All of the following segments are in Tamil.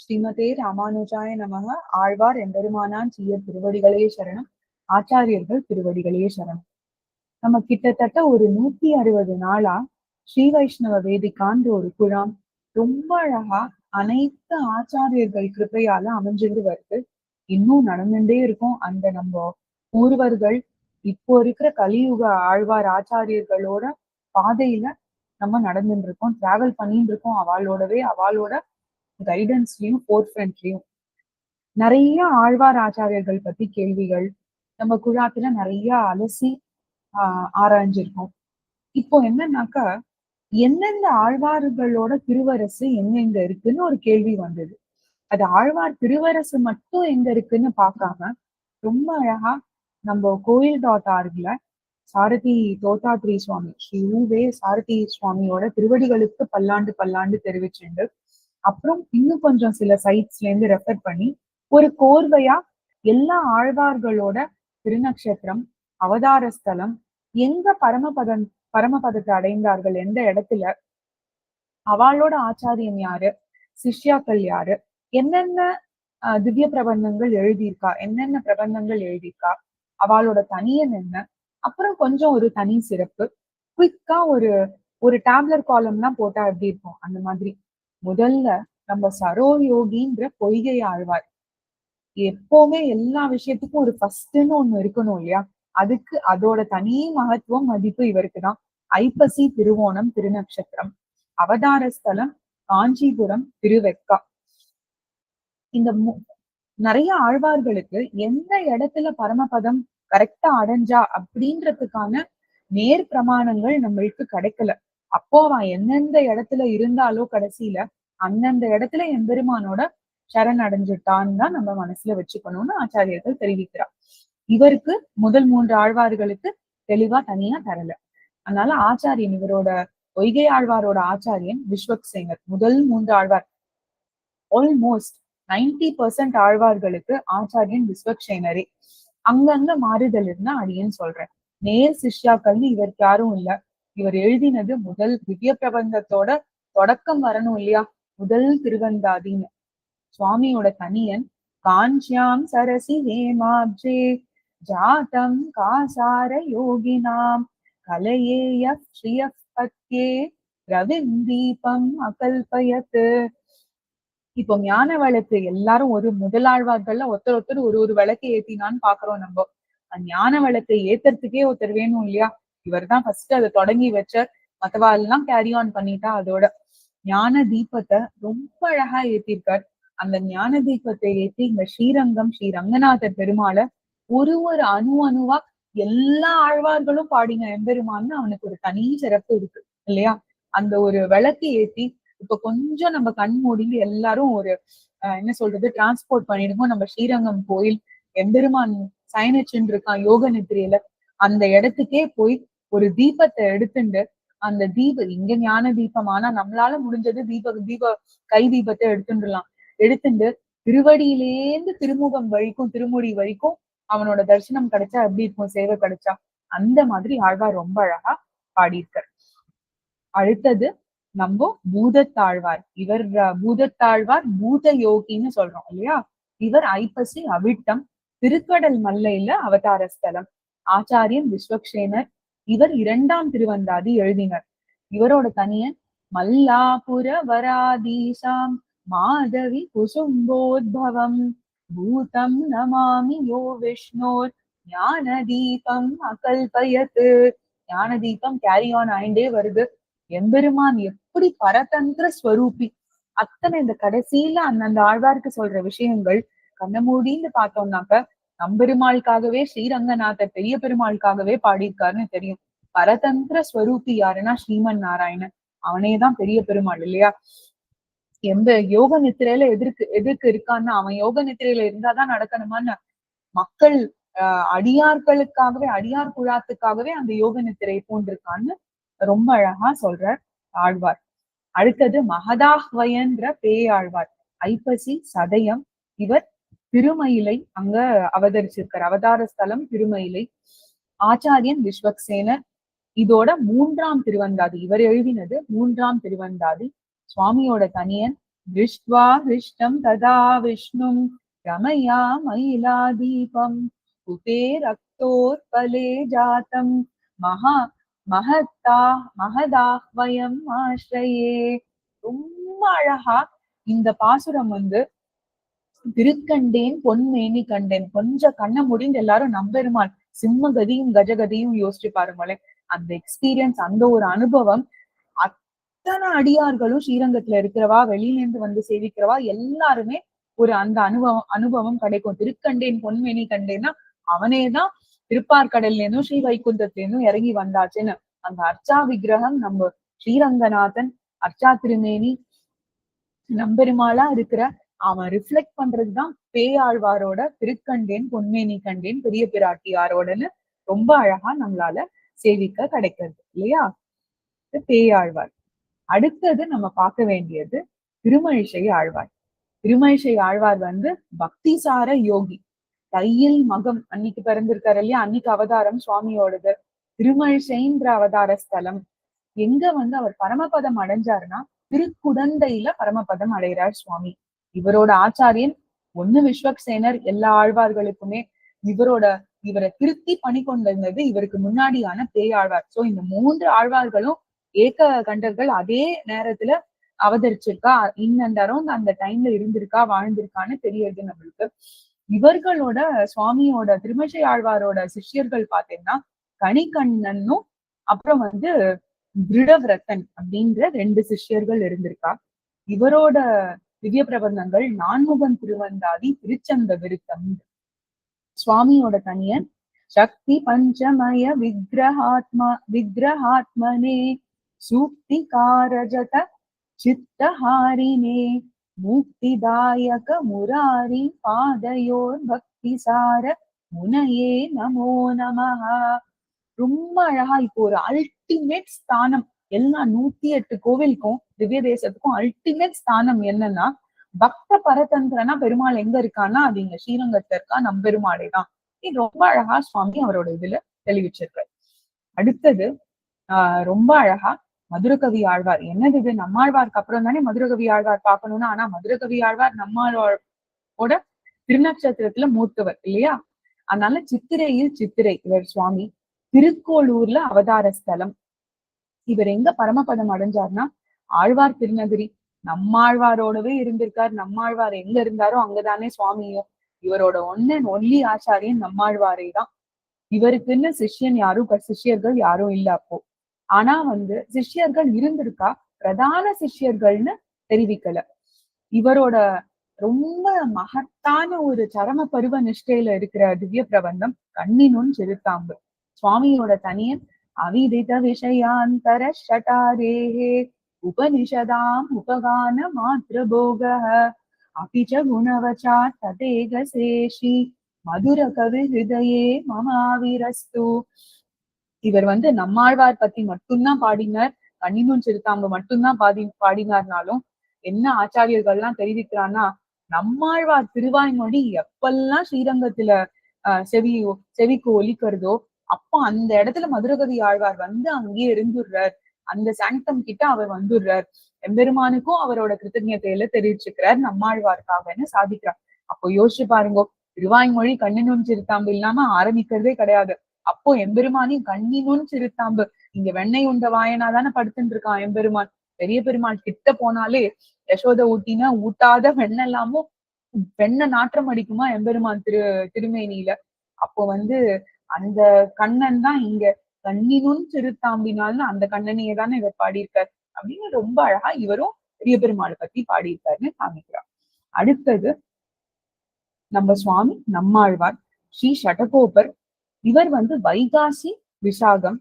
ஸ்ரீமதே ராமானுஜாய நமக. ஆழ்வார் எம்பெருமானான் சீய திருவடிகளே சரணம். ஆச்சாரியர்கள் திருவடிகளே சரணம். நம்ம கிட்டத்தட்ட ஒரு நூத்தி அறுபது நாளா ஸ்ரீ வைஷ்ணவ வேதிக்கான்ற ஒரு குழாம் ரொம்ப அழகா அனைத்து ஆச்சாரியர்கள் கிருப்பையால அமைஞ்சிருந்து வருது இன்னும் நடந்துட்டே இருக்கும். அந்த நம்ம பூர்வர்கள் இப்போ இருக்கிற கலியுக ஆழ்வார் ஆச்சாரியர்களோட பாதையில நம்ம நடந்துட்டு இருக்கோம். டிராவல் பண்ணிட்டு இருக்கோம். அவளோடவே அவளோட கைடன்ஸ்லயும் ஃபோர் ஃப்ரண்ட்லயும் நிறைய ஆழ்வார் ஆச்சாரியர்கள் பத்தி கேள்விகள் நம்ம குழாத்துல நிறைய அலசி ஆஹ் ஆராய்ஞ்சிருக்கோம். இப்போ என்னன்னாக்கா எந்தெந்த ஆழ்வார்களோட திருவரசு எங்கெங்க இருக்குன்னு ஒரு கேள்வி வந்தது. அது ஆழ்வார் திருவரசு மட்டும் எங்க இருக்குன்னு பார்க்காம ரொம்ப அழகா நம்ம கோயில் டாட் ஆர்க்ல சாரதி தோத்தாத்ரி சுவாமி ஸ்ரீ ஊவே சாரதி சுவாமியோட திருவடிகளுக்கு பல்லாண்டு பல்லாண்டு தெரிவிச்சுண்டு அப்புறம் இன்னும் கொஞ்சம் சில சைட்ஸ்ல இருந்து ரெஃபர் பண்ணி ஒரு கோர்வையா எல்லா ஆழ்வார்களோட திருநக்ஷத்திரம் அவதார ஸ்தலம் எங்க பரமபதம் பரமபதத்தை அடைந்தார்கள் எந்த இடத்துல அவளோட ஆச்சாரியன் யாரு சிஷ்யாக்கள் யாரு என்னென்ன திவ்ய பிரபந்தங்கள் எழுதியிருக்கா என்னென்ன பிரபந்தங்கள் எழுதியிருக்கா அவளோட தனியன் என்ன அப்புறம் கொஞ்சம் ஒரு தனி சிறப்பு குயிக்கா ஒரு ஒரு டேப்லர் காலம்லாம் போட்டா எப்படி இருக்கும் அந்த மாதிரி. முதல்ல நம்ம சரோயோகின்ற பொய்கை ஆழ்வார். எப்பவுமே எல்லா விஷயத்துக்கும் ஒரு ஃபர்ஸ்ட்னு ஒண்ணு இருக்கணும் இல்லையா? அதுக்கு அதோட தனி மகத்துவம் மதிப்பு இவருக்கு தான். ஐப்பசி திருவோணம் திருநக்ஷத்திரம். அவதார ஸ்தலம் காஞ்சிபுரம் திருவெக்கா. இந்த நிறைய ஆழ்வார்களுக்கு எந்த இடத்துல பரமபதம் கரெக்டா அடைஞ்சா அப்படின்றதுக்கான நேர் பிரமாணங்கள் நம்மளுக்கு கிடைக்கல. அப்போ அவன் எந்தெந்த இடத்துல இருந்தாலோ கடைசியில அந்தந்த இடத்துல எம்பெருமானோட சரண் அடைஞ்சிட்டான்னு தான் நம்ம மனசுல வச்சுக்கணும்னு ஆச்சாரியர்கள் தெரிவிக்கிறார். இவருக்கு முதல் மூன்று ஆழ்வார்களுக்கு தெளிவா தனியா தரல. அதனால ஆச்சாரியன் இவரோட ஒய்கை ஆழ்வாரோட ஆச்சாரியன் விஸ்வக் சேங்கர் முதல் மூன்று ஆழ்வார். ஆல்மோஸ்ட் நைன்டி பர்சன்ட் ஆழ்வார்களுக்கு ஆச்சாரியன் விஸ்வக் சேனரே அங்கங்க மாறுதல் இருந்தா அடியேன்னு சொல்றேன். நேர் சிஷ்யாக்கள்னு இவருக்கு யாரும் இல்ல. இவர் எழுதினது முதல் திவ்ய பிரபந்தத்தோட தொடக்கம் வரணும் இல்லையா? முதல் திருவந்தாதின்னு. சுவாமியோட தனியன் காஞ்சியாம் சரசி ஹேமாப்ஜே ஜாதம் காசார யோகினாம் கலையேய ஸ்ரீயப்பத்யே ரவிந்தீபம் அகல்பயத்து. இப்போ ஞான விளக்கு எல்லாரும் ஒரு முதலாழ்வார்கள்ல ஒருத்தர் ஒருத்தர் ஒரு ஒரு விளக்கு ஏத்தினான்னு பாக்குறோம் நம்ம. அந்த ஞான விளக்கை ஏத்துறதுக்கே ஒருத்தர் வேணும் இல்லையா? இவர் தான் ஃபர்ஸ்ட் அதை தொடங்கி வச்சார் மத்தவா எல்லாம் கேரி ஆன் பண்ணிட்டா அதோட ஞான தீபத்தை ரொம்ப அழகா ஏத்திருக்கார். அந்த ஞான தீபத்தை ஏற்றி இந்த ஸ்ரீரங்கம் ஸ்ரீ ரங்கநாதர் பெருமாளை ஒரு ஒரு அணு அணுவா எல்லா ஆழ்வார்களும் பாடிங்க எம்பெருமான்னு அவனுக்கு ஒரு தனி சிறப்பு இருக்கு இல்லையா? அந்த ஒரு விளக்கு ஏத்தி இப்ப கொஞ்சம் நம்ம கண் மூடிந்து எல்லாரும் ஒரு என்ன சொல்றது டிரான்ஸ்போர்ட் பண்ணிடுவோம். நம்ம ஸ்ரீரங்கம் கோயில் எம்பெருமான் சயனச்சின் இருக்கான் யோக நித்திரையில. அந்த இடத்துக்கே போய் ஒரு தீபத்தை எடுத்துட்டு அந்த தீப இங்க ஞான தீபம் ஆனா நம்மளால முடிஞ்சது தீப தீப கை தீபத்தை எடுத்துடலாம் எடுத்துட்டு திருவடியிலேந்து திருமுகம் வரைக்கும் திருமுடி வரைக்கும் அவனோட தரிசனம் கிடைச்சா எப்படி இருக்கும்? சேவை கிடைச்சா? அந்த மாதிரி ஆழ்வார் ரொம்ப அழகா பாடியிருக்கார். அடுத்தது நம்ம பூதத்தாழ்வார். இவர் பூதத்தாழ்வார் பூத யோகின்னு சொல்றோம் இல்லையா? இவர் ஐப்பசி அவிட்டம் திருக்கடல் மல்லையில அவதார ஸ்தலம். ஆச்சாரியன் விஸ்வக்ஷேனர் இவர் இரண்டாம் திருவந்தாதி எழுதினர். இவரோட தனியன் மல்லாபுர வராதீசாம் மாதவி குசும்போத்பவம் பூதம் நமாமி யோ விஷ்ணோர் ஞான தீபம் அகல்பயத்து ஞான தீபம் கேரி ஆன் ஆயிண்டே வருது. எம்பெருமான் எப்படி பரதந்திர ஸ்வரூபி? அத்தனை இந்த கடைசியில அந்தந்த ஆழ்வாருக்கு சொல்ற விஷயங்கள் கண்ணமூடின்னு பார்த்தோம்னாக்க நம்பெருமாளுக்காகவே ஸ்ரீரங்கநாதர் பெரிய பெருமாளுக்காகவே பாடியிருக்காருன்னு தெரியும். பரதந்திர ஸ்வரூபி யாருன்னா ஸ்ரீமன் நாராயணன். அவனேதான் பெரிய பெருமாள் இல்லையா? எந்த யோக நித்திரையில எதிர்க்கு எதிர்க்கு இருக்கான்னு அவன் யோக நித்திரையில இருந்தாதான் நடக்கணுமான்னு மக்கள் ஆஹ் அடியார்களுக்காகவே அடியார் குழாத்துக்காகவே அந்த யோக நித்திரை போன்றிருக்கான்னு ரொம்ப அழகா சொல்ற ஆழ்வார். அடுத்தது மகதாஹ்வயன்ற பேயாழ்வார். ஐப்பசி சதயம் இவர் திருமயிலை அங்க அவதரிச்சிருக்கார். அவதார ஸ்தலம் திருமயிலை. ஆச்சாரியன் விஸ்வக்சேனர். இதோட மூன்றாம் திருவந்தாதி இவர் எழுதினது மூன்றாம் திருவந்தாதி. சுவாமியோட தனியன் விஷ்வா ஹிருஷ்டம் ததா விஷ்ணும் ரமையா மயிலா தீபம் குபே ரக்தோர்பலே ஜாத்தம் மகா மகத்தா மகதாஹ்வயம் ஆசிரயே ரொம்ப அழகா இந்த பாசுரம் வந்து திருக்கண்டேன் பொன்மேனி கண்டேன். கொஞ்சம் கண்ண முடிந்து எல்லாரும் நம்பெருமாள் சிம்ம கதியும் கஜகதியும் யோசிச்சு பாருங்களேன் அந்த எக்ஸ்பீரியன்ஸ் அந்த ஒரு அனுபவம் அத்தனை அடியார்களும் ஸ்ரீரங்கத்துல இருக்கிறவா வெளியில இருந்து வந்து சேவிக்கிறவா எல்லாருமே ஒரு அந்த அனுபவம் அனுபவம் கிடைக்கும். திருக்கண்டேன் பொன்மேனி கண்டேன்னா அவனேதான் திருப்பார்கடல்ல இருந்தும் ஸ்ரீ வைகுந்தத்துல இருந்தும் இறங்கி வந்தாச்சுன்னு. அந்த அர்ச்சா விக்கிரகம் நம்ம ஸ்ரீரங்கநாதன் அர்ச்சா திருமேனி நம்பெருமாளா இருக்கிற அவன் ரிஃப்ளெக்ட் பண்றதுதான் பேயாழ்வாரோட திருக்கண்டேன் பொன்மேனி கண்டேன் பெரிய பிராட்டியாரோடன்னு ரொம்ப அழகா நம்மளால சேவிக்க கிடைக்கிறது இல்லையா? பேயாழ்வார். அடுத்தது நம்ம பார்க்க வேண்டியது திருமழிசை ஆழ்வார். திருமழிசை ஆழ்வார் வந்து பக்திசார யோகி. தையில் மகம் அன்னைக்கு பிறந்திருக்காரு இல்லையா? அன்னைக்கு அவதாரம் சுவாமியோடது. திருமழிசைன்ற அவதார ஸ்தலம். எங்க வந்து அவர் பரமபதம் அடைஞ்சாருன்னா திருக்குடந்தையில பரமபதம் அடைகிறார் சுவாமி. இவரோட ஆச்சாரியன் ஒண்ணு விஸ்வக்சேனர் எல்லா ஆழ்வார்களுக்குமே இவரோட இவரை திருத்தி பணி கொண்டிருந்தது இவருக்கு முன்னாடியான பேயாழ்வார். சோ இந்த மூன்று ஆழ்வார்களும் ஏக கண்டர்கள் அதே நேரத்துல அவதரிச்சிருக்கா இன்னண்டரும் அரௌண்ட் அந்த டைம்ல இருந்திருக்கா வாழ்ந்திருக்கான்னு தெரியுது நம்மளுக்கு. இவர்களோட சுவாமியோட திருமஷை ஆழ்வாரோட சிஷ்யர்கள் பாத்தீங்கன்னா கணிகண்ணனும் அப்புறம் வந்து திருடவிரத்தன் அப்படின்ற ரெண்டு சிஷ்யர்கள் இருந்திருக்கா. இவரோட திவ்ய பிரபந்தங்கள் நான்முகன் திருவந்தாதி திருச்சந்த விருத்தம் சுவாமியோட தனியன் சக்தி பஞ்சமய விக்கிரஹாத்மா விக்கிரஹாத்மனே சூக்தி காரஜத சித்தஹாரினே முக்திதாயக முராரி பாதையோர் பக்தி சார முனையே நமோ நமஹா. ரொம்ப அழகா இப்போ ஒரு அல்டிமேட் ஸ்தானம். எல்லா நூத்தி எட்டு கோவிலுக்கும் திவ்ய தேசத்துக்கும் அல்டிமேட் ஸ்தானம் என்னன்னா பக்த பரதந்திரனா பெருமாள் எங்க இருக்கான்னா அது இங்க ஸ்ரீரங்கத்துல இருக்கா நம் பெருமாளே தான். இது ரொம்ப அழகா சுவாமி அவரோட இதுல தெளிவிச்சிருக்காரு. அடுத்தது ஆஹ் ரொம்ப அழகா மதுரகவி ஆழ்வார். என்னது இது? நம்மாழ்வாருக்கு அப்புறம் தானே மதுரகவி ஆழ்வார் பார்க்கணும்னா? ஆனா மதுரகவி ஆழ்வார் நம்மாழ்வாரோட திருநட்சத்திரத்துல மூத்தவர் இல்லையா? அதனால சித்திரையில் சித்திரை இவர் சுவாமி. திருக்கோளூர்ல அவதார ஸ்தலம். இவர் எங்க பரமபதம் அடைஞ்சார்னா ஆழ்வார் திருநகரி. நம்மாழ்வாரோடவே இருந்திருக்கார். நம்மாழ்வார் எங்க இருந்தாரோ அங்கதானே சுவாமியோ இவரோட ஒன்னன் ஒல்லி ஆச்சாரியன் நம்மாழ்வாரே தான். இவருக்குன்னு சிஷ்யன் யாரும் சிஷ்யர்கள் யாரும் இல்ல அப்போ. ஆனா வந்து சிஷ்யர்கள் இருந்திருக்கா? பிரதான சிஷ்யர்கள்னு தெரிவிக்கல. இவரோட ரொம்ப மகத்தான ஒரு சரம பருவ நிஷ்டையில இருக்கிற திவ்ய பிரபந்தம் கண்ணினுன் செலுத்தாம்பு சுவாமியோட தனியன் அவிதித விஷயாந்தர ஷட்டாரேஹே உபனிஷதாம் உபகான மாத்திரபோக அபிச்ச குணவச்சா ததேக சேஷி மதுர கவி ஹிருதயே மமாவிரஸ்து இவர் வந்து நம்மாழ்வார் பத்தி மட்டும்தான் பாடினார் கண்ணினும் சிறுத்தாம்பு மட்டும்தான் பாடி பாடினார்னாலும் என்ன ஆச்சாரியர்கள்லாம் தெரிவிக்கிறான்னா நம்மாழ்வார் திருவாய்மொழி எப்பெல்லாம் ஸ்ரீரங்கத்துல ஆஹ் செவி செவிக்கு ஒலிக்கிறதோ அப்போ அந்த இடத்துல மதுரகவி ஆழ்வார் வந்து அங்கேயே இருந்துடுறார். அந்த சாங்கம் கிட்ட அவர் வந்துடுறார். எம்பெருமானுக்கும் அவரோட கிருத்தஜத்தையில தெரிவிச்சுக்கிறார் நம்மாழ்வார்க்காகன்னு சாதிக்கிறார். அப்போ யோசிச்சு பாருங்க திருவாய்மொழி கண்ணினும் சிறுத்தாம்பு இல்லாம ஆரம்பிக்கிறதே கிடையாது. அப்போ எம்பெருமானையும் கண்ணினும் சிறுத்தாம்பு. இங்க வெண்ணெய் உண்ட வாயனா தானே படுத்துட்டு இருக்கான் எம்பெருமான். பெரிய பெருமாள் கிட்ட போனாலே யசோத ஊட்டினா ஊட்டாத வெண்ணெல்லாமும் வெண்ண நாற்றம் அடிக்குமா எம்பெருமான் திரு திருமேனியில? அப்போ வந்து அந்த கண்ணன் தான் இங்க கண்ணினும் சிறுத்தாம்பினால்னு அந்த கண்ணனையே தானே இவர் பாடியிருக்காரு அப்படின்னு ரொம்ப அழகா இவரும் பெரிய பெருமாளை பத்தி பாடியிருக்காருன்னு காமிக்கிறார். அடுத்தது நம்ம சுவாமி நம்மாழ்வார் ஸ்ரீ சட்டகோபர் இவர் வந்து வைகாசி விசாகம்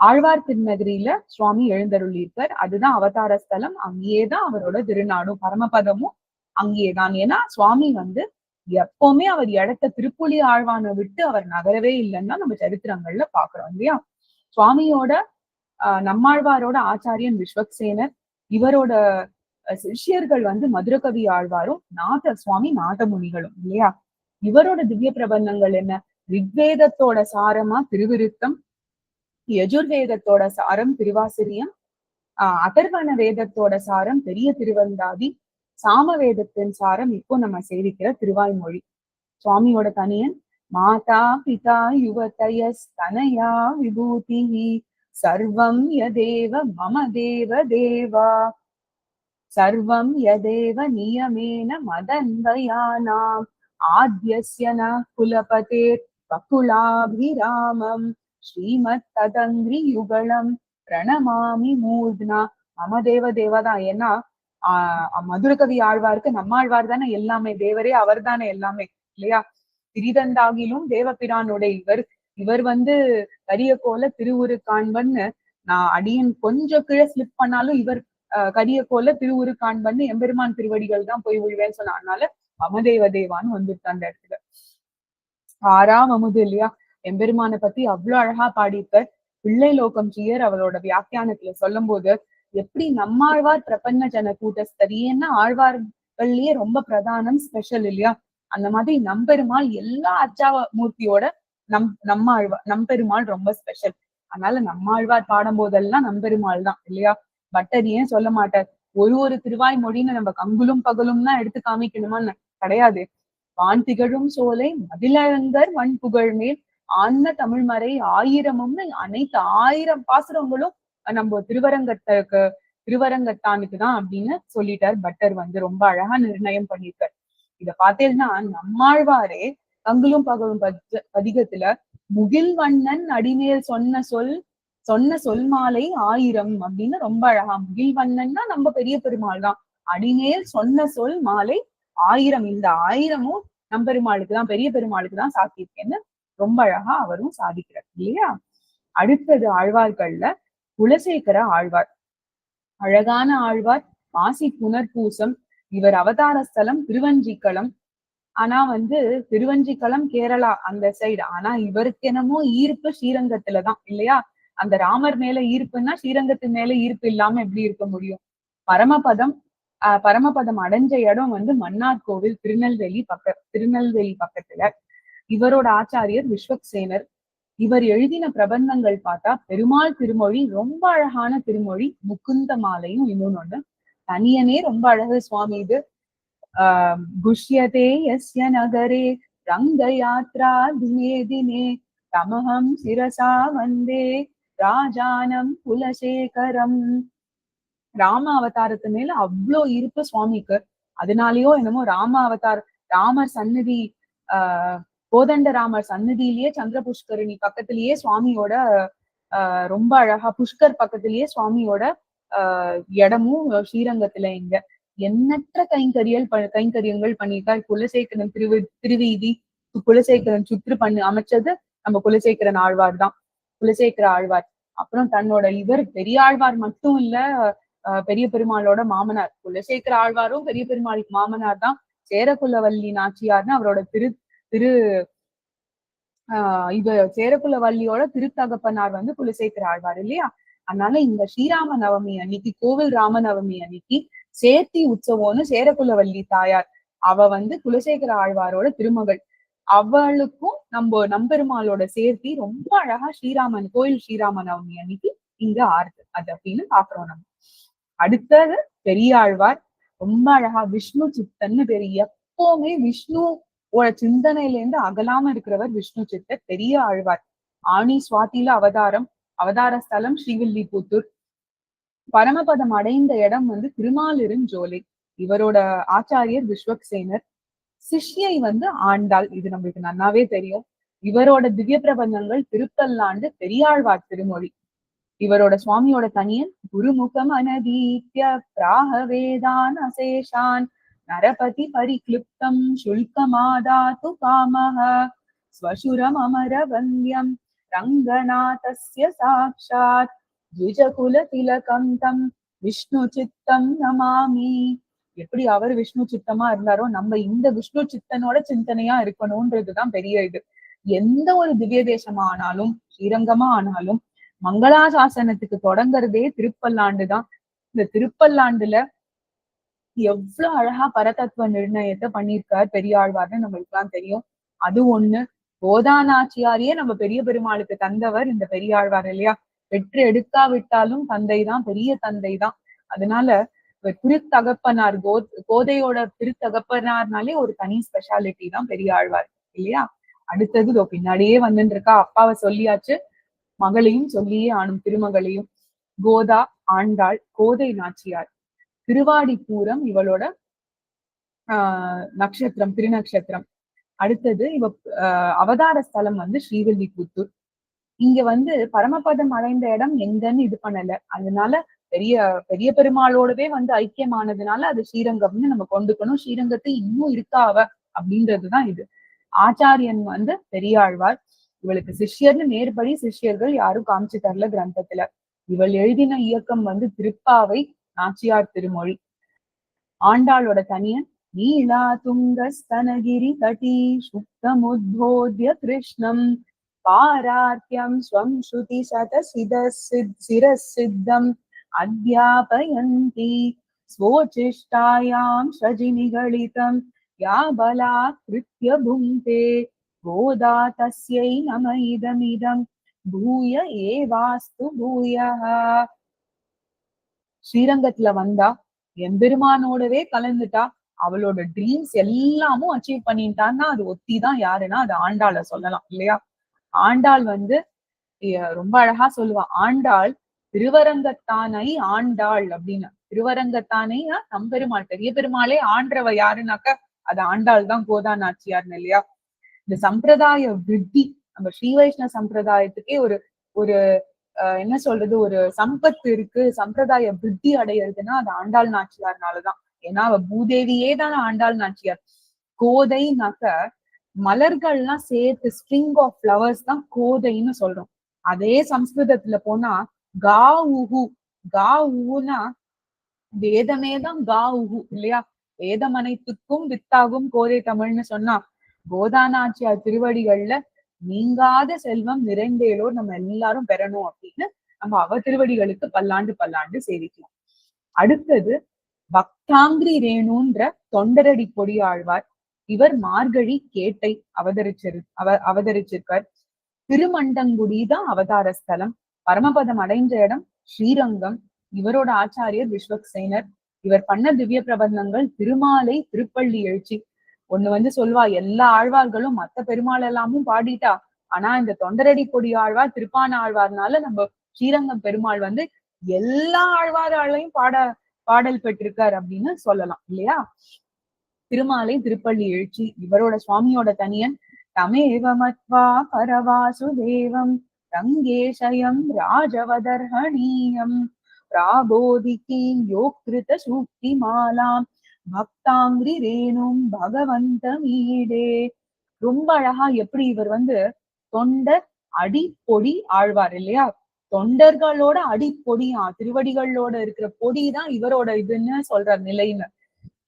ஆழ்வார் திருநகரியில சுவாமி எழுந்தருளியிருக்கார். அதுதான் அவதார ஸ்தலம். அங்கேயேதான் அவரோட திருநாடும் பரமபதமும் அங்கேயேதான். ஏன்னா சுவாமி வந்து எப்பவுமே அவர் இடத்த திருப்புலி ஆழ்வானை விட்டு அவர் நகரவே இல்லைன்னா நம்ம சரித்திரங்கள்ல பாக்குறோம் இல்லையா? சுவாமியோட ஆஹ் நம்மாழ்வாரோட ஆச்சாரியன் விஸ்வக்சேனர் இவரோட சிஷ்யர்கள் வந்து மதுரகவி ஆழ்வாரும் நாத சுவாமி நாதமுனிகளும் இல்லையா? இவரோட திவ்ய பிரபந்தங்கள் என்ன? ரிக்வேதத்தோட சாரமா திருவிருத்தம் யஜுர்வேதத்தோட சாரம் திருவாசிரியம் ஆஹ் அதர்வண வேதத்தோட சாரம் பெரிய திருவந்தாதி சாமவேதத்தின் சாரம் இப்போ நம்ம சேவிக்கிற திருவாய்மொழி. சுவாமியோட தனியன் மாதா பிதா யுவதயஸ் தனயா விபூதி சர்வம் யதேவ மம தேவ தேவா சர்வம் யதேவ நியமேன மதன்வயானாம் ஆத்யஸ்ய ந குலபதேர் வகுலாபிராமம் ஸ்ரீமத் ததங்கிரி யுகலம் பிரணமாமி மூர்த்னா. மம தேவ தேவதான் ஏன்னா மதுரகவி ஆழ்வாருக்கு நம்மாழ்வார் தானே எல்லாமே தேவரே அவர் தானே எல்லாமே இல்லையா? திரிதந்தாகிலும் தேவபிரானுடைய இவர் இவர் வந்து கரிய கோல திருவுரு காண்பன்னு நான் அடியன் கொஞ்சம் கீழே ஸ்லிப் பண்ணாலும் இவர் கரிய கோல திருவுரு காண்பன்னு எம்பெருமான் திருவடிகள் தான் போய் விழுவேன்னு சொன்ன அதனால மமதேவ தேவான்னு வந்துட்டு அந்த இடத்துல. ஆறாம் அமுது இல்லையா? எம்பெருமானை பத்தி அவ்வளவு அழகா பாடியிருப்பார். பிள்ளை லோகம் ஜீயர் அவரோட வியாக்கியானத்துல சொல்லும் போது எப்படி நம்மாழ்வார் பிரபஞ்ச ஜன கூட்டஸ்தரி ஏன்னா ஆழ்வார்கள்லயே ரொம்ப பிரதானம் ஸ்பெஷல் இல்லையா? அந்த மாதிரி நம்பெருமாள் எல்லா அச்சாவ மூர்த்தியோட நம் நம்மாழ்வார் நம்பெருமாள் ரொம்ப ஸ்பெஷல் அதனால நம்மாழ்வார் பாடும் போதெல்லாம் நம்பெருமாள் தான் இல்லையா? பட்டர் ஏன் சொல்ல மாட்டார்? ஒரு ஒரு திருவாய் மொழின்னு நம்ம கங்குலும் பகலும் தான் எடுத்து காமிக்கணுமான்னு கிடையாது. வான் திகழும் சோலை மதிலங்கர் வன் புகழ் மேல் ஆன்ம தமிழ்மறை ஆயிரமும்னு அனைத்து ஆயிரம் பாசுரங்களும் நம்ம திருவரங்கத்துக்கு திருவரங்கத்தானுக்கு தான் அப்படின்னு சொல்லிட்டார். பட்டர் வந்து ரொம்ப அழகா நிர்ணயம் பண்ணியிருக்கார். இத பார்த்தேன்னா நம்மாழ்வாரே கங்குலும் பகலும் பதிகத்துல முகில் வண்ணன் அடிமேல் சொன்ன சொல் சொன்ன சொல் மாலை ஆயிரம் அப்படின்னு ரொம்ப அழகா முகில் வண்ணன்னா நம்ம பெரிய பெருமாள் தான். அடிமேல் சொன்ன சொல் மாலை ஆயிரம். இந்த ஆயிரமும் நம்பெருமாளுக்கு தான் பெரிய பெருமாளுக்கு தான் சாத்தியிருக்கேன்னு ரொம்ப அழகா அவரும் சாதிக்கிறார் இல்லையா? அடுத்தது ஆழ்வார்கள்ல குலசேகர ஆழ்வார். அழகான ஆழ்வார் மாசி புனர்பூசம் இவர் அவதார ஸ்தலம் திருவஞ்சிக்களம் ஆனா வந்து திருவஞ்சிக்களம் கேரளா அந்த சைடு ஆனா இவருக்கு என்னமோ ஈர்ப்பு ஸ்ரீரங்கத்துலதான் இல்லையா? அந்த ராமர் மேல ஈர்ப்புன்னா ஸ்ரீரங்கத்து மேல ஈர்ப்பு இல்லாம எப்படி இருக்க முடியும்? பரமபதம் ஆஹ் பரமபதம் அடைஞ்ச இடம் வந்து மன்னார் கோவில் திருநெல்வேலி பக்க திருநெல்வேலி பக்கத்துல. இவரோட ஆச்சாரியர் விஸ்வக்சேனர். இவர் எழுதின பிரபந்தங்கள் பார்த்தா பெருமாள் திருமொழி ரொம்ப அழகான திருமொழி முகுந்த மாலையும் இன்னொன்னு ஒண்ணு. தனியனே ரொம்ப அழகு சுவாமி இது. ஆஹ் குஷ்யதே எஸ்ய நகரே ரங்க யாத்ரா தினே தினே தமஹம் சிரசா வந்தே ராஜானம் குலசேகரம். ராம அவதாரத்து மேல அவ்வளோ இருப்பு சுவாமிக்கு. அதனாலயோ என்னமோ ராம அவதார் ராமர் சந்நிதி ஆஹ் கோதண்ட ராமர் சன்னதியிலேயே சந்திர புஷ்கரணி பக்கத்திலேயே சுவாமியோட ஆஹ் ரொம்ப அழகா புஷ்கர் பக்கத்திலேயே சுவாமியோட ஆஹ் இடமும் ஸ்ரீரங்கத்துல இங்க. எண்ணற்ற கைங்கரியல் கைங்கரியங்கள் பண்ணியிருக்கார். குலசேகரன் திருவி திருவீதி குலசேகரன் சுற்று பண்ணி அமைச்சது நம்ம குலசேகரன் ஆழ்வார் தான். குலசேகர ஆழ்வார். அப்புறம் தன்னோட இவர் பெரிய ஆழ்வார் மட்டும் இல்ல பெரிய பெருமாளோட மாமனார். குலசேகர ஆழ்வாரும் பெரிய பெருமாளுக்கு மாமனார் தான். சேரகுலவல்லி நாச்சியார்னு அவரோட திரு திரு ஆஹ் இது சேரகுலவல்லியோட திருத்தகப்பனார் வந்து குலசேகர ஆழ்வார் இல்லையா? அதனால இந்த ஸ்ரீராம நவமி அன்னைக்கு கோவில் ராம நவமி அன்னைக்கு சேர்த்தி உற்சவம்னு சேரக்குலவல்லி தாயார். அவ வந்து குலசேகர ஆழ்வாரோட திருமகள். அவளுக்கும் நம்ம நம்பெருமாளோட சேர்த்தி ரொம்ப அழகா ஸ்ரீராமன் கோயில் ஸ்ரீராம நவமி அன்னைக்கு இங்க ஆறுது. அது அப்படின்னு பாக்குறோம் நம்ம. அடுத்தது பெரிய ஆழ்வார் ரொம்ப அழகா விஷ்ணு சித்தன்னு பேரு. எப்பவுமே விஷ்ணு ஓட சிந்தனையில இருந்து அகலாம இருக்கிறவர் விஷ்ணு சித்தர் பெரிய ஆழ்வார். ஆணி சுவாத்தில அவதாரம் அவதார ஸ்தலம் ஸ்ரீவில்லிபுத்தூர். பரமபதம் அடைந்த இடம் வந்து திருமாலிருஞ்சோலை இவரோட ஆச்சாரியர் விஸ்வக்சேனர். சிஷ்யை வந்து ஆண்டாள். இது நம்மளுக்கு நன்னாவே தெரியும். இவரோட திவ்ய பிரபந்தங்கள் திருத்தல்லாண்டு பெரியாழ்வார் திருமொழி. இவரோட சுவாமியோட தனியன் குருமுகம் அனதீத்ய பிராக வேதான் அசேஷான் நரபதி பரிக்ளிப்தம் சுல்கமாதாத்து காமः ஸ்வசுரம் அமர வந்தியம் ரங்கநாதஸ்ய சாட்சாத் த்விஜகுல திலகம் தம் விஷ்ணு சித்தம் நமாமி எப்படி அவர் விஷ்ணு சித்தமா இருந்தாரோ நம்ம இந்த விஷ்ணு சித்தனோட சிந்தனையா இருக்கணும்ன்றதுதான் பெரிய இது. எந்த ஒரு திவ்ய தேசமா ஆனாலும் ஸ்ரீரங்கமா ஆனாலும் மங்களாசாசனத்துக்கு தொடங்குறதே திருப்பல்லாண்டு தான். இந்த திருப்பல்லாண்டுல எவ்வளவு அழகா பரதத்துவ நிர்ணயத்தை பண்ணியிருக்கார் பெரியாழ்வார்னு நம்மளுக்கு எல்லாம் தெரியும். அது ஒண்ணு. கோதானாச்சியாரியே நம்ம பெரிய பெருமாளுக்கு தந்தவர் இந்த பெரியாழ்வார் இல்லையா? வெற்று எடுக்காவிட்டாலும் தந்தை தான் பெரிய தந்தை தான் அதனால திருத்தகப்பனார் கோ கோதையோட திருத்தகப்பனார்னாலே ஒரு தனி ஸ்பெஷாலிட்டி தான் பெரியாழ்வார் இல்லையா? அடுத்தது இதோ பின்னாடியே வந்துட்டு இருக்கா அப்பாவை சொல்லியாச்சு. மகளையும் சொல்லியே ஆணும் திருமகளையும். கோதா ஆண்டாள் கோதை நாச்சியார். திருவாடிப்பூரம் இவளோட ஆஹ் நட்சத்திரம் திருநக்ஷத்திரம் அடுத்தது இவ ஆஹ் அவதார ஸ்தலம் வந்து ஸ்ரீவில்லிபுத்தூர். இங்க வந்து பரமபதம் அடைந்த இடம் எங்கன்னு இது பண்ணல. அதனால பெரிய பெரிய பெருமாளோடவே வந்து ஐக்கியமானதுனால அது ஸ்ரீரங்கம்னு நம்ம கொண்டுக்கணும். ஸ்ரீரங்கத்தை இன்னும் இருக்காவ அப்படின்றதுதான் இது. ஆச்சாரியன் வந்து பெரியாழ்வார். இவளுக்கு சிஷ்யர்னு நேர்படி சிஷ்யர்கள் யாரும் காமிச்சு தரல கிரந்தத்துல. இவள் எழுதின இயக்கம் வந்து திருப்பாவை நாச்சியார் திருமொழி ஆண்டாளோட தனியன் நீலா துங்க ஸ்தனகிரி தட்டி சுத்தமுத்போத்ய கிருஷ்ணம் பாரார்த்தியம் ஸ்வம் ஸ்ருதி சத சித சிரசித்தம் அத்தியாபயந்தி स्वोचिष्टायां सजिनिगलितं या बलात्कृत्य भुङ्क्ते गोदा तस्यै नम इदमिदं भूय एवास्तु भूयः ஸ்ரீரங்கத்துல வந்தா எம்பெருமானோடவே கலந்துட்டா அவளோட ட்ரீம்ஸ் எல்லாமும் அச்சீவ் பண்ணிட்டான்னா அது ஒத்தி தான் யாருன்னா அது ஆண்டாள சொல்லலாம் இல்லையா? ஆண்டாள் வந்து ரொம்ப அழகா சொல்லுவா ஆண்டாள் திருவரங்கத்தானை ஆண்டாள் அப்படின்னு. திருவரங்கத்தானை நம்பெருமாள் பெரிய பெருமாளே ஆண்டவ யாருனாக்க அது ஆண்டாள் தான் கோதா நாச்சியார்னு இல்லையா? இந்த சம்பிரதாய விருத்தி நம்ம ஸ்ரீ வைஷ்ணவ சம்பிரதாயத்துக்கே ஒரு ஒரு என்ன சொல்றது ஒரு சம்பத்து இருக்கு சம்பிரதாய விருத்தி அடையிறதுன்னா அது ஆண்டாள் நாச்சியார்னாலதான். ஏன்னா அவ பூதேவியே தான் ஆண்டாள் நாச்சியார். கோதைனாக்க மலர்கள்லாம் சேர்த்து ஸ்ட்ரிங் ஆஃப் ஃப்ளவர்ஸ் தான் கோதைன்னு சொல்றோம். அதே சம்ஸ்கிருதத்துல போனா கா உஹு கா உஹுனா வேதமே தான் கா உஹு இல்லையா? வேதம் அனைத்துக்கும் வித்தாகும் கோதை தமிழ்னு சொன்னா கோதானாச்சியார் திருவடிகள்ல நீங்காத செல்வம் நிறைந்தேலோ நம்ம எல்லாரும் பெறணும் அப்படின்னு நம்ம அவ திருவடிகளுக்கு பல்லாண்டு பல்லாண்டு சேவிக்கலாம். அடுத்தது பக்தாங்கிரி ரேணுன்ற தொண்டரடி கொடி ஆழ்வார். இவர் மார்கழி கேட்டை அவதரிச்சிரு அவ அவதரிச்சிருக்கார். திருமண்டங்குடி தான் அவதார ஸ்தலம். பரமபதம் அடைஞ்ச இடம் ஸ்ரீரங்கம். இவரோட ஆச்சாரியர் விஸ்வக்சேனர் இவர் பண்ண திவ்ய பிரபந்தங்கள் திருமாலை திருப்பள்ளி எழுச்சி. ஒண்ணு வந்து சொல்வா எல்லா ஆழ்வார்களும் மத்த பெருமாள் எல்லாமும் பாடிட்டா ஆனா இந்த தொண்டரடி கொடி ஆழ்வார் திருப்பான ஆழ்வார்னால நம்ம ஸ்ரீரங்கம் பெருமாள் வந்து எல்லா ஆழ்வார்களையும் பாட பாடல் பெற்றிருக்கார் அப்படின்னு சொல்லலாம் இல்லையா? திருமாலை திருப்பள்ளி எழுச்சி இவரோட சுவாமியோட தனியன் தமேவ மத்வா பரவாசுதேவம் ரங்கேஷயம் ராஜவதர்ஹணீயம் பிராபோதிகீம் யோக்ருத சூக்தி மாலாம் பக்தாங்கிரி ரேணும் பகவந்தமீடே. ரொம்ப அழகா எப்படி இவர் வந்து தொண்டர் அடிப்பொடி ஆழ்வார் இல்லையா? தொண்டர்களோட அடிப்பொடி திருவடிகளோட இருக்கிற பொடி தான் இவரோட இதுன்னு சொல்றார் நிலைன்னு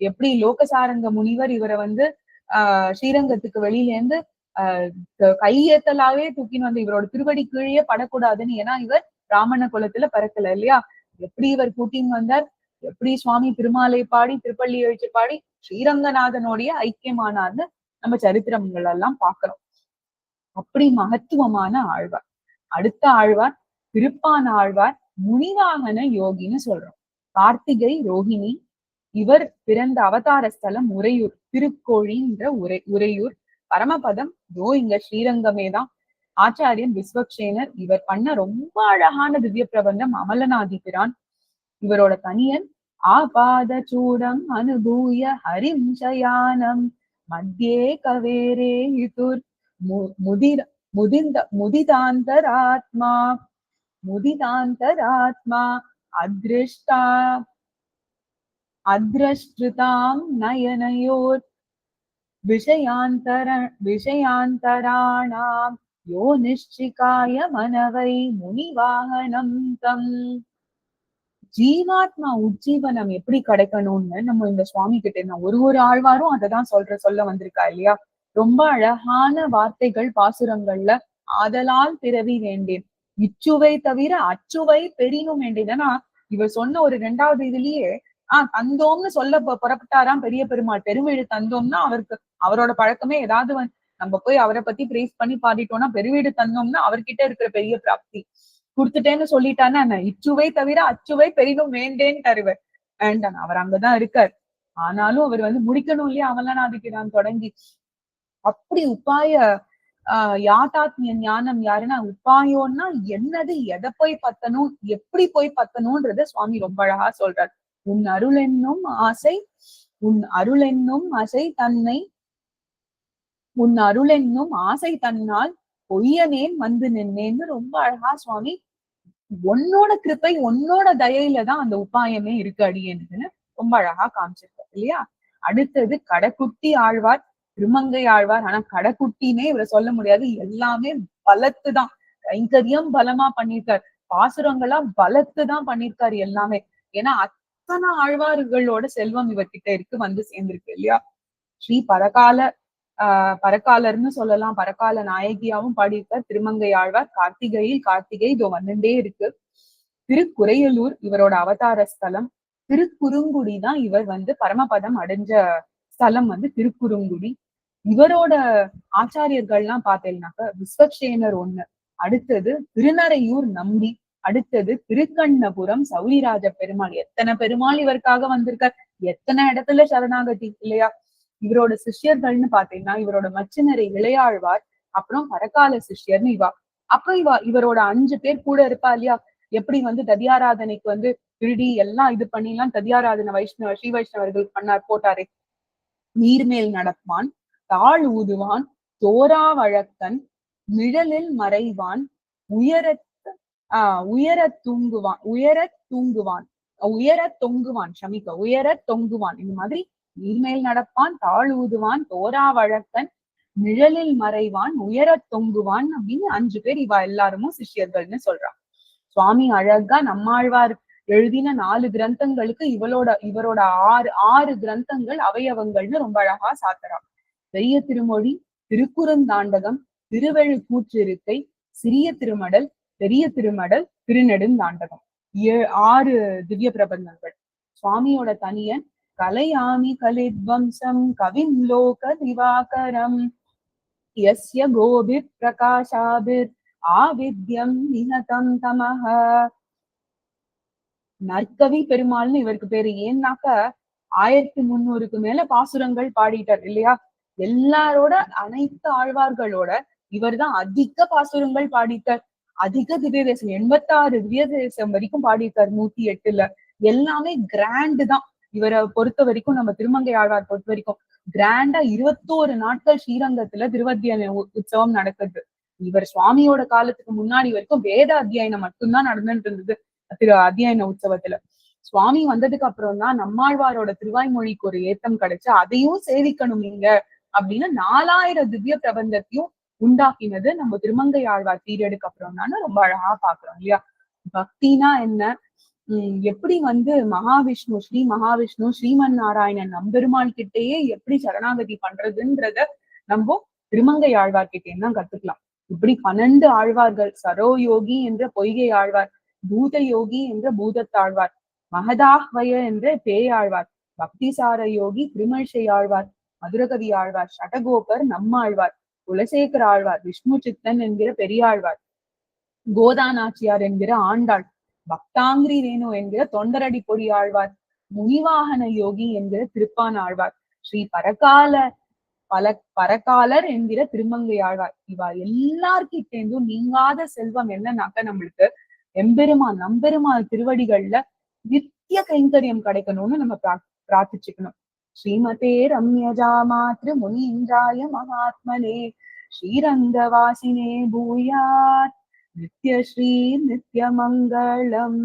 எப்படி லோகசாரங்க முனிவர் இவரை வந்து ஆஹ் ஸ்ரீரங்கத்துக்கு வெளியில இருந்து ஆஹ் கையேத்தலாவே தூக்கின்னு வந்து இவரோட திருவடி கீழே படக்கூடாதுன்னு ஏன்னா இவர் ராமண குலத்துல பிறக்கல இல்லையா? எப்படி இவர் கூட்டின்னு வந்தார்? எப்படி சுவாமி திருமாலை பாடி திருப்பள்ளி எழுச்சி பாடி ஸ்ரீரங்கநாதனுடைய ஐக்கியமானார்னு நம்ம சரித்திரங்கள் எல்லாம் பாக்குறோம் அப்படி மகத்துவமான ஆழ்வார். அடுத்த ஆழ்வார் திருப்பான ஆழ்வார் முனிவாகன யோகின்னு சொல்றோம். கார்த்திகை ரோஹிணி இவர் பிறந்த அவதார ஸ்தலம் உறையூர் திருக்கோழின்ற உரை உறையூர். பரமபதம் யோ இங்க ஸ்ரீரங்கமே தான். ஆச்சாரியன் விஸ்வக்ஷேனர் இவர் பண்ண ரொம்ப அழகான திவ்ய பிரபந்தம் அமலநாதி பிரான் இவரோட தனியன் ஆபாத சூடம் அனுபூய ஹரிம் சயானம் மத்தியே கவேரே இதுர் மு- முதிர் முதிர்ந்த முதிதாந்தராத்மா. முதிதாந்தராத்மா. அத்ருஷ்டா அத்ரஷ்டுதாம் நயனயோர். விஷயாந்தர விஷயாந்தராணாம் யோ நிஷ்டிகாய மனவை முனிவாகனம் தம். ஜீவாத்மா உஜ்ஜீவனம் எப்படி கிடைக்கணும்னு நம்ம இந்த சுவாமி கிட்ட இருந்தோம் ஒரு ஒரு ஆழ்வாரும் அததான் சொல்ற சொல்ல வந்திருக்கா இல்லையா? ரொம்ப அழகான வார்த்தைகள் பாசுரங்கள்ல ஆதலால் பிறவி வேண்டேன் இச்சுவை தவிர அச்சுவை பெரினும் வேண்டேன். இவர் சொன்ன ஒரு ரெண்டாவது இதுலயே ஆஹ் தந்தோம்னு சொல்ல புறப்பட்டாராம் பெரிய பெருமாள் பெருமிழு தந்தோம்னா அவருக்கு அவரோட பழக்கமே ஏதாவது வந்து நம்ம போய் அவரை பத்தி பிரேஸ் பண்ணி பாடிட்டோம்னா பெருவீடு தந்தோம்னா அவர்கிட்ட இருக்கிற பெரிய பிராப்தி. கொடுத்துட்டேன்னு சொல்லிட்டான்னா இச்சுவை தவிர அச்சுவை பெரிதும் வேண்டேன்னு தருவர் வேண்டாம் அவர் அங்கதான் இருக்கார். ஆனாலும் அவர் வந்து முடிக்கணும் இல்லையா? அமலநாதிக்கிறான் தொடங்கி. அப்படி உபாய ஆஹ் யாத்தாத்மிய ஞானம் யாருன்னா உபாயம்னா என்னது? எதை போய் பத்தணும்? எப்படி போய் பத்தணும்ன்றத சுவாமி ரொம்ப அழகா சொல்றார். உன் அருள் என்னும் ஆசை உன் அருள் என்னும் ஆசை தன்னை உன் அருள் என்னும் ஆசை தன்னால் பொய்யனேன் வந்து நின்னேன்னு ரொம்ப அழகா சுவாமி உன்னோட கிருப்பை உன்னோட தயையில தான் அந்த உபாயமே இருக்கு அடியேன்னு ரொம்ப அழகா காமிச்சிருக்காரு இல்லையா? அடுத்தது கடைக்குட்டி ஆழ்வார் திருமங்கை ஆழ்வார். ஆனா கடைக்குட்டினே இவரை சொல்ல முடியாது. எல்லாமே பலத்து தான். கைங்கரியம் பலமா பண்ணிருக்காரு பாசுரங்களா பலத்து தான் பண்ணிருக்காரு எல்லாமே. ஏன்னா அத்தனை ஆழ்வார்களோட செல்வம் இவர்கிட்ட இருக்கு வந்து சேர்ந்திருக்கு இல்லையா? ஸ்ரீ பரகால ஆஹ் பரகாலர்னு சொல்லலாம். பரக்கால நாயகியாவும் பாடியிருக்கார். திருமங்கை ஆழ்வார் கார்த்திகையில் கார்த்திகை இதோ வந்துட்டே இருக்கு. திருக்குறையலூர் இவரோட அவதார ஸ்தலம். திருக்குறுங்குடி தான் இவர் வந்து பரமபதம் அடைஞ்ச ஸ்தலம் வந்து திருக்குறுங்குடி. இவரோட ஆச்சாரியர்கள்லாம் பார்த்தீங்கன்னாக்க விஸ்வக்ஷேனர் ஒண்ணு. அடுத்தது திருநறையூர் நம்பி. அடுத்தது திருக்கண்ணபுரம் சௌரிராஜ பெருமாள். எத்தனை பெருமாள் இவருக்காக வந்திருக்கார்? எத்தனை இடத்துல சரணாகதி இல்லையா? இவரோட சிஷ்யர்கள்னு பாத்தீங்கன்னா இவரோட மச்சினரை இளையாழ்வார் அப்புறம் பரகால சிஷ்யர்னு இவா. அப்ப இவா இவரோட அஞ்சு பேர் கூட இருப்பா இல்லையா? எப்படி வந்து ததியாராதனைக்கு வந்து திருடி எல்லாம் இது பண்ணிலாம் ததியாராதனை வைஷ்ணவ ஸ்ரீ வைஷ்ணவர்கள் பண்ணார் போட்டாரே. நீர்மேல் நடப்பான் தாழ் ஊதுவான் தோரா வழக்கன் நிழலில் மறைவான் உயரத் ஆஹ் உயர தூங்குவான் உயர தூங்குவான் உயர தொங்குவான் ஷமிக்க உயர தொங்குவான் இந்த மாதிரி நீர்மேல் நடப்பான் தாழ் ஊதுவான் தோரா வழக்கன் நிழலில் மறைவான் உயரத் தொங்குவான் அப்படின்னு அஞ்சு பேர் இவா எல்லாருமும் சிஷ்யர்கள்னு சொல்றான் சுவாமி அழகா நம்மாழ்வார் எழுதின நாலு கிரந்தங்களுக்கு இவளோட இவரோட ஆறு ஆறு கிரந்தங்கள் அவயவங்கள்னு ரொம்ப அழகா சாத்துறா. பெரிய திருமொழி திருக்குறுந்தாண்டகம் திருவெழு கூற்றிருக்கை சிறிய திருமடல் பெரிய திருமடல் திருநெடுந்தாண்டகம். ஏ ஆறு திவ்ய பிரபந்தங்கள். சுவாமியோட தனியன் கலையாமி கலித்வம்சம் கவிம் லோக திவாகரம் யஸ்ய கோபிர் பிரகாஷாபிர் ஆவித்யம் நிஹதம் தமஹ. நற்கவி பெருமாள்னு இவருக்கு பேரு. ஏன்னாக்க ஆயிரத்தி முன்னூறுக்கு மேல பாசுரங்கள் பாடிட்டார் இல்லையா? எல்லாரோட அனைத்து ஆழ்வார்களோட இவர்தான் அதிக பாசுரங்கள் பாடிட்டார். அதிக திவ்ய தேசம் எண்பத்தாறு திவ்ய தேசம் வரைக்கும் பாடிட்டார் நூத்தி எட்டுல. எல்லாமே கிராண்டு தான். இவரை பொறுத்த வரைக்கும் நம்ம திருமங்கை ஆழ்வார் பொறுத்த வரைக்கும் கிராண்டா இருபத்தோரு நாட்கள் ஸ்ரீரங்கத்துல திருவத்தியான உற்சவம் நடக்குது. இவர் சுவாமியோட காலத்துக்கு முன்னாடி வரைக்கும் வேத அத்தியாயனம் மட்டும்தான் நடந்துட்டு இருந்தது திரு அத்தியாயன உற்சவத்துல. சுவாமி வந்ததுக்கு அப்புறம் தான் நம்மாழ்வாரோட திருவாய்மொழிக்கு ஒரு ஏத்தம் கிடைச்சு அதையும் சேவிக்கணும் நீங்க அப்படின்னு நாலாயிரம் திவ்ய பிரபந்தத்தையும் உண்டாக்கினது நம்ம திருமங்கை ஆழ்வார் பீரியடுக்கு அப்புறம் தானே ரொம்ப அழகா பாக்குறோம் இல்லையா? பக்தினா என்ன? எப்படி வந்து மகாவிஷ்ணு ஸ்ரீ மகாவிஷ்ணு ஸ்ரீமன் நாராயணன் நம்பெருமாள் கிட்டேயே எப்படி சரணாகதி பண்றதுன்றத நம்ம திருமங்கை ஆழ்வார் கிட்டே தான் கத்துக்கலாம். இப்படி பன்னெண்டு ஆழ்வார்கள் சரோ யோகி என்ற பொய்கை ஆழ்வார் பூத யோகி என்ற பூதத்தாழ்வார் மகதாஹ்வய என்ற பேயாழ்வார் பக்திசார யோகி திருமழிசை ஆழ்வார் மதுரகவி ஆழ்வார் சடகோபர் நம்மாழ்வார் குலசேகர ஆழ்வார் விஷ்ணு சித்தன் என்கிற பெரியாழ்வார் கோதானாச்சியார் என்கிற ஆண்டாள் பக்தாங்கிரி ரேணு என்கிற தொண்டரடி பொடி ஆழ்வார் முனிவாகன யோகி என்கிற திருப்பான் ஆழ்வார் ஸ்ரீ பரகால பல பரகாலர் என்கிற திருமங்கை ஆழ்வார். இவா எல்லார்கிட்டேந்தும் நீங்காத செல்வம் என்னன்னாக்க நம்மளுக்கு எம்பெருமான் நம்பெருமாள் திருவடிகள்ல நித்திய கைங்கரியம் கிடைக்கணும்னு நம்ம பிரார்த்திச்சுக்கணும். ஸ்ரீமதே ரம்யஜா மாத்ரு முனீந்திராய மகாத்மனே ஸ்ரீரங்கவாசினே பூயாத். நித்ய ஸ்ரீ நித்ய மங்களம்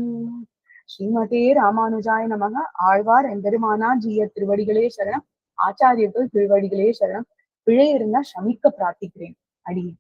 ஸ்ரீமதே ராமானுஜாய நமக. ஆழ்வார் எம்பெருமானா ஜீய திருவடிகளே சரணம். ஆச்சாரியர்கள் திருவடிகளே சரணம். பிழை இருந்தா சமிக்க பிரார்த்திக்கிறேன். அடியே.